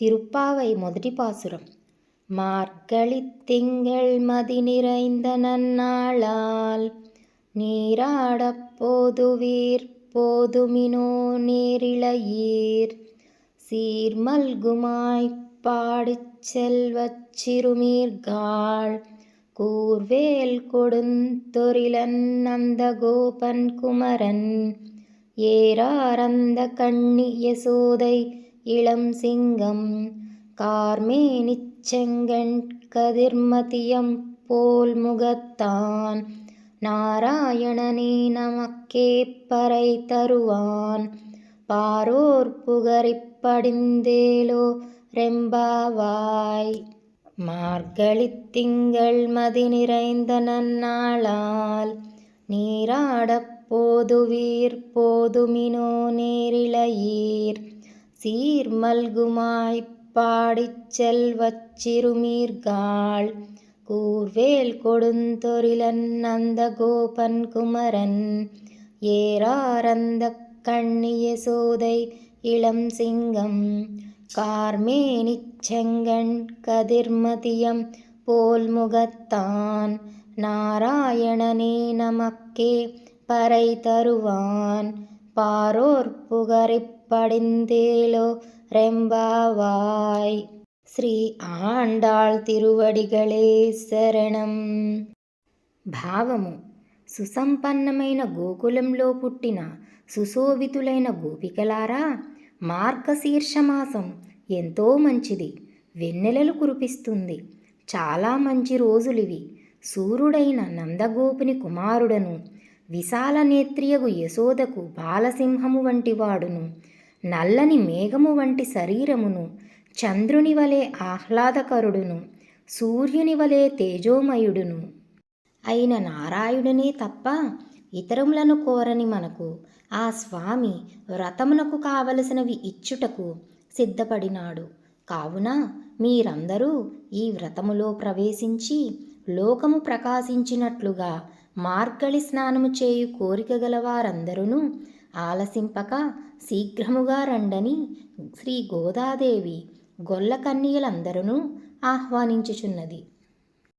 திருப்பாவை முதடி பாசுரம் மார்கழி திங்கள் மதி நிறைந்த நன்னாளால் நீராடப் போதுவீர் போதுமினோ நேரிழையீர். சீர்மல்குமாய் பாடிச் செல்வச் சிறுமீர்காள் கூர்வேல் கொடுந்தொரிலன் அந்த கோபன் குமரன் ஏறாரந்த கண்ணி யசோதை இளம் சிங்கம் கார்மே செங்கண் கதிர்மதியம் போல் முகத்தான். நாராயணனே நமக்கே பறை தருவான். பாரோர் புகரிப் படிந்தேலோ ரெம்பாவாய். மார்கழித்திங்கள் மதி நிறைந்த நன்னாளால். நீராடப் போதுவீர் போதுமினோ நேரிழையீர் சீர்மல்குமாய்ப் பாடிச் செல்வச் சிறுமீர்காள் கூர்வேல் கொடுந்தொரிலன் நந்த கோபன் குமரன் ஏராரந்த கண்ணிய சோதை இளம் சிங்கம். கார்மேனிச் செங்கண் கதிர்மதியம் போல் முகத்தான். நாராயணனே நமக்கே பறை தருவான். பாரோர் புகரிப் படிந்தேலோ ரெம்பாவாய் శ్రీ ఆండాళ్ తిరువడిగళే శరణం భావము సుసంపన్నమైన గోకులంలో పుట్టిన సుశోభితులైన గోపికలారా మార్గశీర్షమాసం ఎంతో మంచిది వెన్నెలలు కురిపిస్తుంది చాలా మంచి రోజులివి సూర్యుడైన నందగోపుని కుమారుడను విశాలనేత్రియగు యశోదకు బాలసింహము వంటి వాడును. నల్లని మేఘము వంటి శరీరమును చంద్రుని వలె ఆహ్లాదకరుడును. సూర్యుని వలె తేజోమయుడును. అయిన నారాయుడనే తప్ప ఇతరములను కోరని మనకు ఆ స్వామి వ్రతమునకు కావలసినవి ఇచ్చుటకు సిద్ధపడినాడు. కావున మీరందరూ ఈ వ్రతములో ప్రవేశించి లోకము ప్రకాశించినట్లుగా మార్గళి స్నానము చేయు కోరిక గలవారందరూ ఆలసింపక శీఘ్రముగా రండని శ్రీ గోదాదేవి గొల్ల కన్నీలందరూ ఆహ్వానించుచున్నది.